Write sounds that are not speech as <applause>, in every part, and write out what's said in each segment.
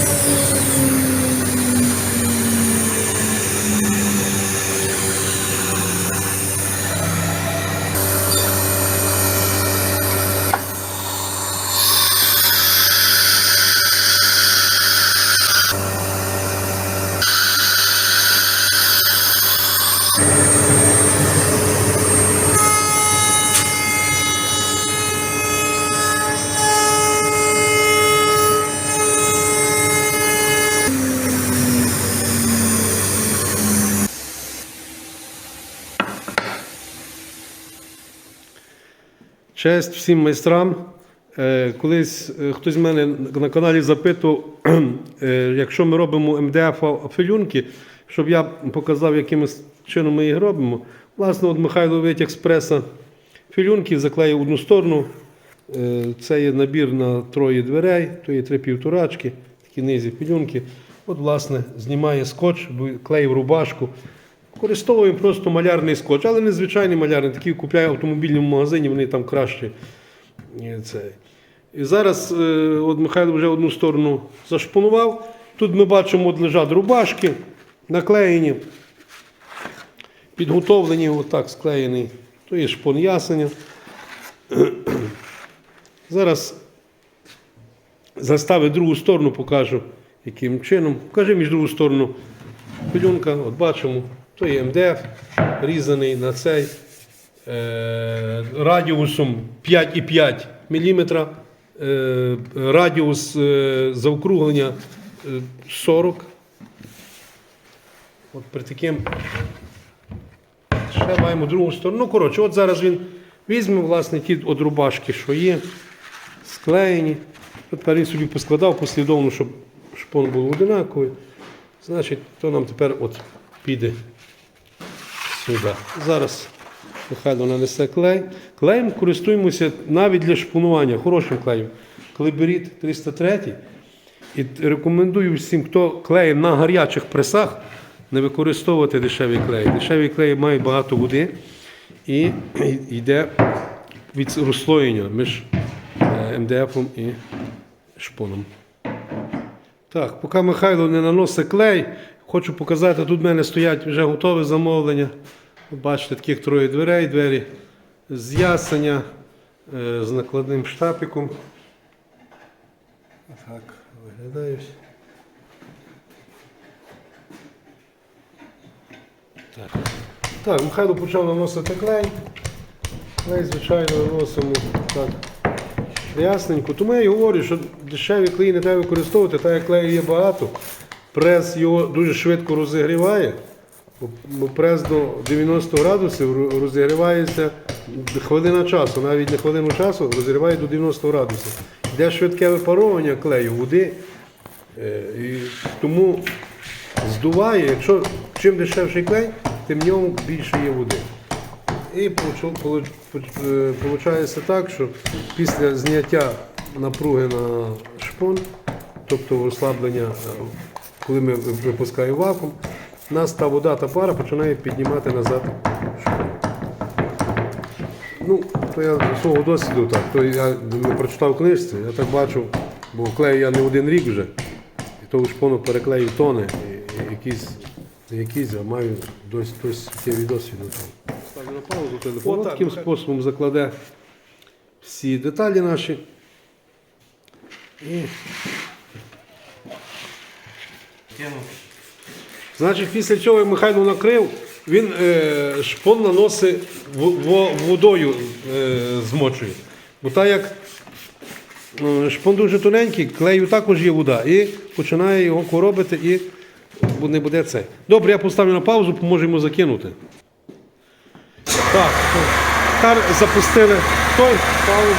Música Честь всім майстрам. Е, Колись е, хтось з мене на каналі запитував, <clears throat> е, якщо ми робимо МДФ філюнки, щоб я показав, яким чином ми їх робимо. Власне, от Михайло витяг з преса філюнки, заклеїв одну сторону. Це є набір на троє дверей, то є три півторачки, такі низі філюнки. От, власне, знімає скотч, клеїв рубашку. Використовуємо просто малярний скотч, але не звичайний малярний, такий купляю в автомобільному магазині, вони там кращі. І, це. і зараз е, от Михайло вже одну сторону зашпонував. Тут ми бачимо, от лежать рубашки, наклеєні, підготовлені, отак склеєний. То є шпон ясеня. <clears throat> Зараз заставив другу сторону, покажу, яким чином. Покажи між другу сторону пилюнка, от бачимо, то є МДФ, різаний на цей е, радіусом 5,5 мм, е, радіус е, заокруглення е, 40. От при таким ще маємо другу сторону. Ну, коротше, от зараз він візьме, власне, ті от рубашки, що є, склеєні. Тепер він собі поскладав послідовно, щоб шпон був одинаковий. Значить, то нам тепер от піде сюди. Зараз Михайло нанесе клей. Клеєм користуємося навіть для шпонування, хорошим клеєм. Клейберіт 303. І рекомендую всім, хто клеє на гарячих пресах, не використовувати дешевий клей. Дешевий клей має багато води і йде від розслоєння між е, МДФом і шпоном. Так, поки Михайло не наносить клей, хочу показати, тут в мене стоять вже готові замовлення. Бачите, таких троє дверей, двері з ясеня, е, з накладним штапиком. Так, виглядають. Так. так, Михайло почав наносити клей. Клей, звичайно, наносимо так ясненько. Тому я і говорю, що дешеві клеї не треба використовувати, так як клею є багато. Прес його дуже швидко розігріває. прес до 90 градусів розігрівається хвилина часу, навіть не хвилину часу, розігріває до 90 градусів. Йде швидке випаровування клею, води. Е, І тому здуває, якщо чим дешевший клей, тим в ньому більше є води. І виходить так, що після зняття напруги на шпон, тобто розслаблення, е, коли ми випускаємо вакуум, у нас та вода та пара починає піднімати назад. Ну, то я з свого досвіду так, то я не прочитав книжці, я так бачу, бо клею я не один рік вже, і того шпону переклею тони, і, якісь, якісь, а маю досить, досить суттєвий досвід. у тому. Ставлю на паузу телефон. Таким способом закладе всі деталі наші. І, значить, після цього Михайло накрив, він е, шпон наносить в- во- водою е, змочує. Бо так як е, шпон дуже тоненький, клею також є вода. І починає його коробити і не буде це. Добре, я поставлю на паузу, поможу йому закинути. Так, тепер запустили той паузу.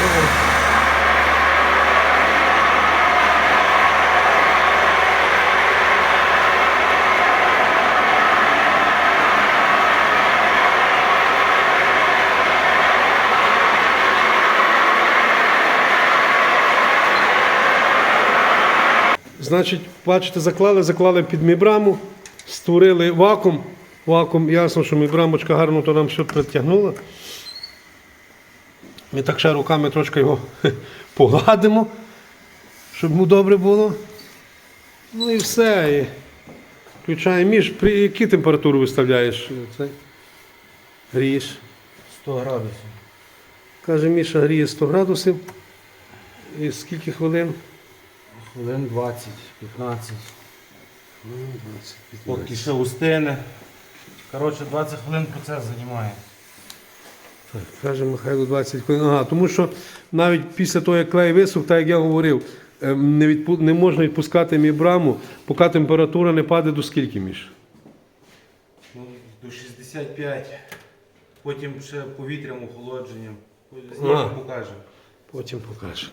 Значить, бачите, заклали, заклали під мібраму, створили вакуум. Вакуум, ясно, що мібрамочка гарно то нам все притягнула. Ми так ще руками трошки його <laughs> погладимо, щоб йому добре було. Ну і все. І включаємо між. При які температуру виставляєш? е, Цей? Грієш. 100 градусів. Каже, Міша гріє 100 градусів. І скільки хвилин? Хвилин 20, 15. Ну, 20, Поки ще устине. Коротше, 20 хвилин процес займає. Так, каже Михайло 20 хвилин. Ага, тому що навіть після того, як клей висох, так як я говорив, ем, не, відпу... не можна відпускати мібраму, поки температура не паде до скільки між. Ну, до 65. Потім ще повітрям охолодженням. Знімемо, покажемо. Потім покажете.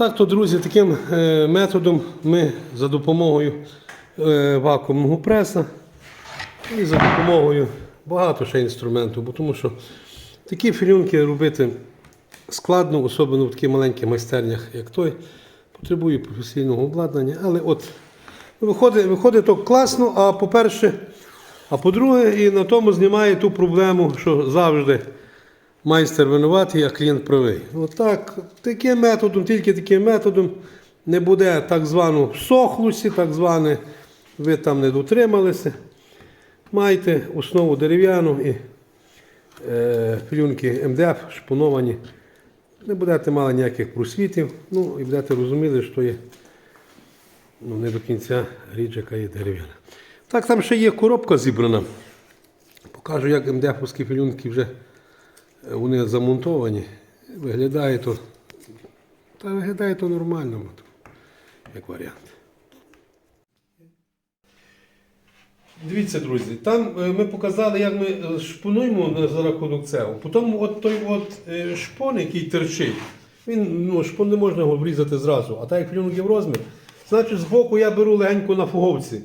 Отак то, друзі, таким е, методом ми за допомогою е, вакуумного преса і за допомогою багато ще інструментів, бо тому що такі філюнки робити складно, особливо в таких маленьких майстернях, як той, потребує професійного обладнання. Але от виходить, виходить то класно, а по-перше, а по-друге, і на тому знімає ту проблему, що завжди майстер винуватий, а клієнт правий. Отак, таким методом, тільки таким методом не буде так званого сохлусі, так зване, ви там не дотрималися. Майте основу дерев'яну і е, плюнки МДФ шпоновані. Не будете мали ніяких просвітів, ну і будете розуміли, що є ну, не до кінця річ, яка є дерев'яна. Так, там ще є коробка зібрана. Покажу, як МДФовські пілюнки вже вони замонтовані. Виглядає то, та виглядає то нормально, як варіант. Дивіться, друзі, там е, ми показали, як ми е, шпонуємо за рахунок цього. Потім от той от е, шпон, який терчить, він ну, шпон не можна його врізати зразу, а так як плюнок є в розмір, значить збоку я беру легенько на фуговці.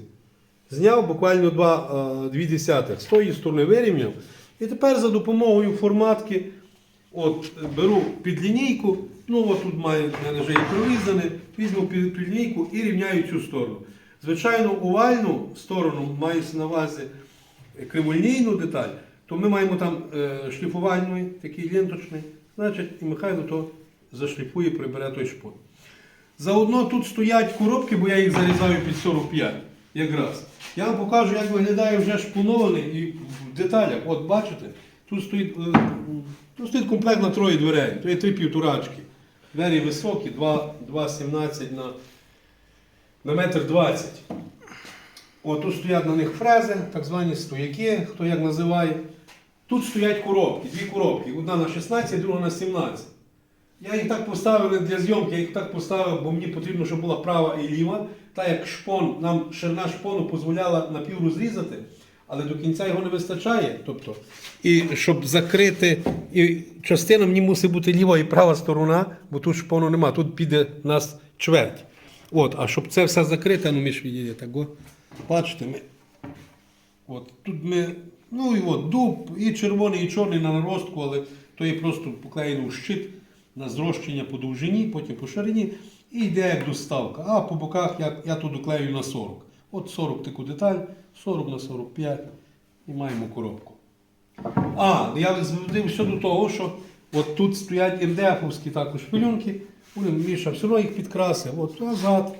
Зняв буквально два, е, десятих, з тої сторони вирівняв. І тепер за допомогою форматки от, беру під лінійку, ну от тут має мене вже і прорізане, візьму під, під лінійку і рівняю цю сторону. Звичайно, овальну сторону мається на увазі криволінійну деталь, то ми маємо там е, шліфувальний, такий ленточний, значить, і Михайло то зашліфує, прибере той шпон. Заодно тут стоять коробки, бо я їх зарізаю під 45 якраз. Я вам покажу, як виглядає вже шпунований і в деталях. От бачите, тут стоїть, е, тут стоїть комплект на троє дверей, то є три півторачки. Двері високі, 2,17 на, на метр 20. От тут стоять на них фрези, так звані стояки, хто як називає. Тут стоять коробки, дві коробки. Одна на 16, друга на 17. Я їх так поставив не для зйомки, я їх так поставив, бо мені потрібно, щоб була права і ліва. Так як шпон, нам ширина шпону дозволяла напів розрізати, але до кінця його не вистачає. Тобто, і щоб закрити, і частина мені мусить бути ліва і права сторона, бо тут шпону нема, тут піде нас чверть. От, а щоб це все закрити, ну між відійде так. Бачите, ми От, тут ми, ну і от дуб, і червоний, і чорний на наростку, але то є просто поклеєно у щит на зрощення по довжині, потім по ширині, і йде як доставка. А по боках я, я тут доклею на 40. От 40 таку деталь, 40 на 45 і маємо коробку. А, я зводив все до того, що от тут стоять МДФовські також пилюнки, Міша все одно їх підкрасив. От назад.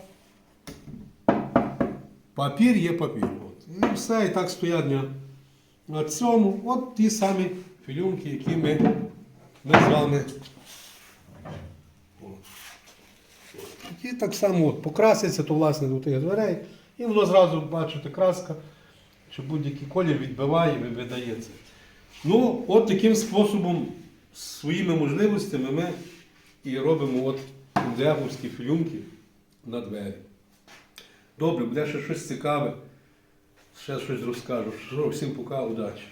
Папір є папір. От. І все, і так стоять на, на цьому. От ті самі філюнки, які ми, ми з вами. От. Які так само от, покрасяться, то власне до тих дверей. І воно зразу, бачите, краска, що будь-який колір відбиває і видається. Ну, от таким способом, своїми можливостями ми і робимо от індіаповські філюмки на двері. Добре, буде ще щось цікаве, ще щось розкажу. Всім пока, удачі.